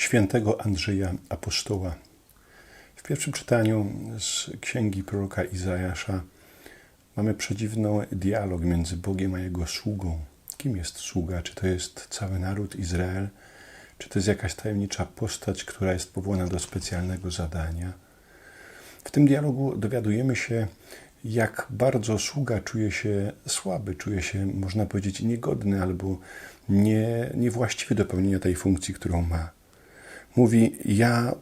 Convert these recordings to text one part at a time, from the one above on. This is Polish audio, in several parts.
świętego Andrzeja Apostoła. W pierwszym czytaniu z księgi proroka Izajasza mamy przedziwny dialog między Bogiem a jego sługą. Kim jest sługa? Czy to jest cały naród Izrael? Czy to jest jakaś tajemnicza postać, która jest powołana do specjalnego zadania? W tym dialogu dowiadujemy się, jak bardzo sługa czuje się słaby, czuje się, można powiedzieć, niegodny albo nie, niewłaściwy do pełnienia tej funkcji, którą ma. Mówi: Ja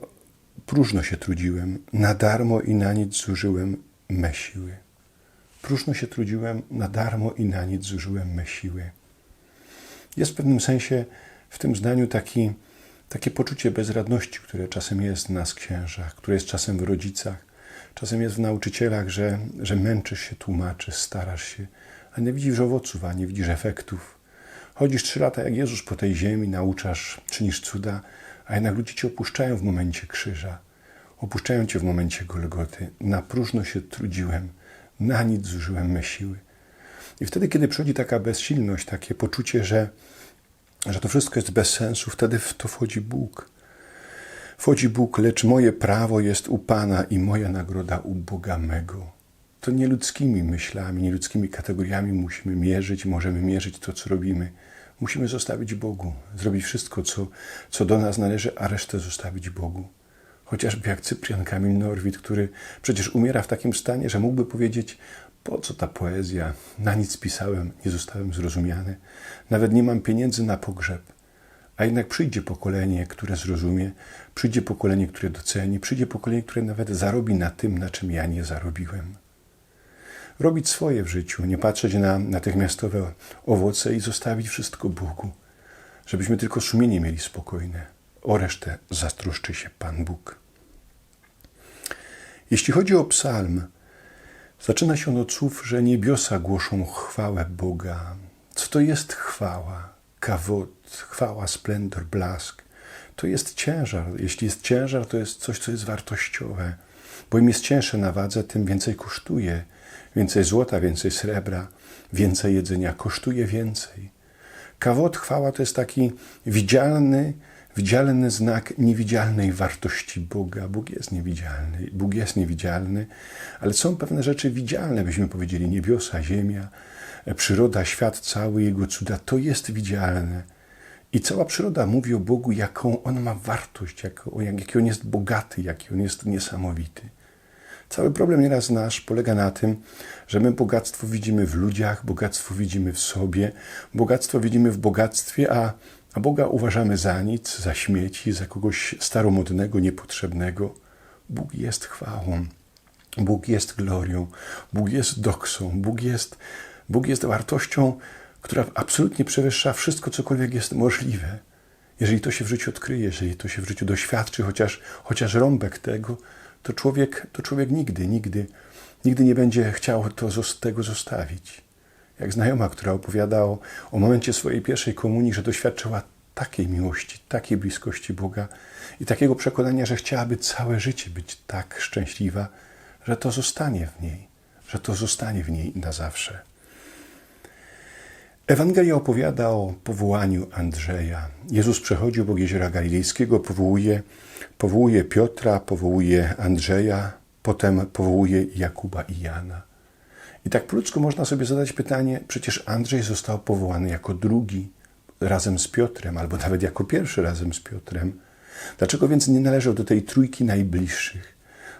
próżno się trudziłem, na darmo i na nic zużyłem me siły. Próżno się trudziłem, na darmo i na nic zużyłem me siły. Jest w pewnym sensie w tym zdaniu taki, takie poczucie bezradności, które czasem jest w nas, księżach, które jest czasem w rodzicach, czasem jest w nauczycielach, że, że męczysz się, tłumaczysz, starasz się, a nie widzisz owoców, a nie widzisz efektów. Chodzisz trzy lata jak Jezus po tej ziemi, nauczasz, czynisz cuda, a jednak ludzie cię opuszczają w momencie krzyża. Opuszczają cię w momencie Golgoty. Na próżno się trudziłem, na nic zużyłem me siły. I wtedy, kiedy przychodzi taka bezsilność, takie poczucie, że, że to wszystko jest bez sensu, wtedy w to wchodzi Bóg. Wchodzi Bóg, lecz moje prawo jest u Pana i moja nagroda u Boga mego. To nie ludzkimi myślami, nie ludzkimi kategoriami musimy mierzyć, możemy mierzyć to, co robimy. Musimy zostawić Bogu, zrobić wszystko, co, co do nas należy, a resztę zostawić Bogu. Chociażby jak Cyprian Kamil Norwid, który przecież umiera w takim stanie, że mógłby powiedzieć, po co ta poezja, na nic pisałem, nie zostałem zrozumiany, nawet nie mam pieniędzy na pogrzeb. A jednak przyjdzie pokolenie, które zrozumie, przyjdzie pokolenie, które doceni, przyjdzie pokolenie, które nawet zarobi na tym, na czym ja nie zarobiłem. Robić swoje w życiu, nie patrzeć na natychmiastowe owoce i zostawić wszystko Bogu, żebyśmy tylko sumienie mieli spokojne. O resztę zatroszczy się Pan Bóg. Jeśli chodzi o psalm, zaczyna się on od słów, że niebiosa głoszą chwałę Boga. Co to jest chwała? Kawot, chwała, splendor, blask. To jest ciężar. Jeśli jest ciężar, to jest coś, co jest wartościowe. Bo im jest cięższe na wadze, tym więcej kosztuje. Więcej złota, więcej srebra, więcej jedzenia kosztuje więcej. Kawot, chwała to jest taki widzialny, widzialny znak niewidzialnej wartości Boga. Bóg jest niewidzialny, Bóg jest niewidzialny, ale są pewne rzeczy widzialne, byśmy powiedzieli, niebiosa, ziemia, przyroda, świat cały, Jego cuda, to jest widzialne. I cała przyroda mówi o Bogu, jaką On ma wartość, jak, jaki On jest bogaty, jaki On jest niesamowity. Cały problem nieraz nasz polega na tym, że my bogactwo widzimy w ludziach, bogactwo widzimy w sobie, bogactwo widzimy w bogactwie, a, a Boga uważamy za nic, za śmieci, za kogoś staromodnego, niepotrzebnego. Bóg jest chwałą, Bóg jest glorią, Bóg jest doksą, Bóg jest, Bóg jest wartością, która absolutnie przewyższa wszystko, cokolwiek jest możliwe. Jeżeli to się w życiu odkryje, jeżeli to się w życiu doświadczy, chociaż, chociaż rąbek tego, to człowiek, to człowiek nigdy, nigdy, nigdy nie będzie chciał to, tego zostawić. Jak znajoma, która opowiada o, o momencie swojej pierwszej komunii, że doświadczyła takiej miłości, takiej bliskości Boga i takiego przekonania, że chciałaby całe życie być tak szczęśliwa, że to zostanie w niej, że to zostanie w niej na zawsze. Ewangelia opowiada o powołaniu Andrzeja. Jezus przechodził obok jeziora galilejskiego, powołuje, powołuje Piotra, powołuje Andrzeja, potem powołuje Jakuba i Jana. I tak po ludzku można sobie zadać pytanie, przecież Andrzej został powołany jako drugi razem z Piotrem, albo nawet jako pierwszy razem z Piotrem. Dlaczego więc nie należał do tej trójki najbliższych?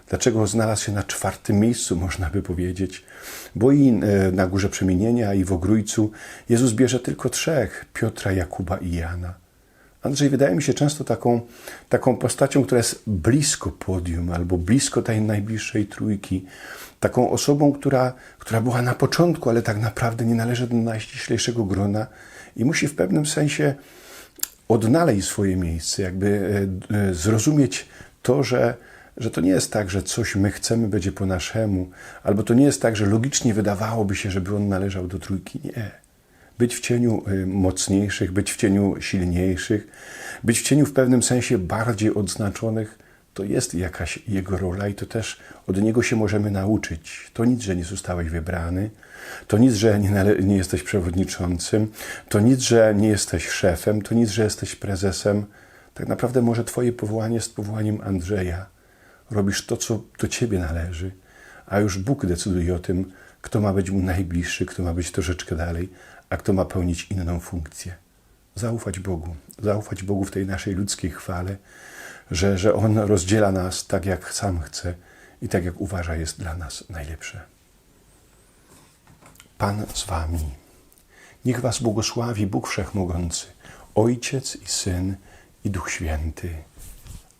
Dlaczego znalazł się na czwartym miejscu, można by powiedzieć? Bo i e, na Górze Przemienienia, i w Ogrójcu Jezus bierze tylko trzech, Piotra, Jakuba i Jana. Andrzej wydaje mi się często taką, taką postacią, która jest blisko podium albo blisko tej najbliższej trójki. Taką osobą, która, która była na początku, ale tak naprawdę nie należy do najściślejszego grona i musi w pewnym sensie odnaleźć swoje miejsce, jakby e, e, zrozumieć to, że, że to nie jest tak, że coś my chcemy będzie po naszemu, albo to nie jest tak, że logicznie wydawałoby się, żeby on należał do trójki. Nie. Być w cieniu y, mocniejszych, być w cieniu silniejszych, być w cieniu w pewnym sensie bardziej odznaczonych, to jest jakaś jego rola i to też od niego się możemy nauczyć. To nic, że nie zostałeś wybrany, to nic, że nie, nie jesteś przewodniczącym, to nic, że nie jesteś szefem, to nic, że jesteś prezesem Tak naprawdę może Twoje powołanie jest powołaniem Andrzeja. Robisz to, co do Ciebie należy, a już Bóg decyduje o tym, kto ma być mu najbliższy, kto ma być troszeczkę dalej, a kto ma pełnić inną funkcję. Zaufać Bogu, zaufać Bogu w tej naszej ludzkiej chwale, że, że On rozdziela nas tak, jak sam chce i tak, jak uważa jest dla nas najlepsze. Pan z Wami. Niech Was błogosławi Bóg Wszechmogący, Ojciec i Syn i Duch Święty.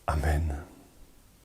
Amen.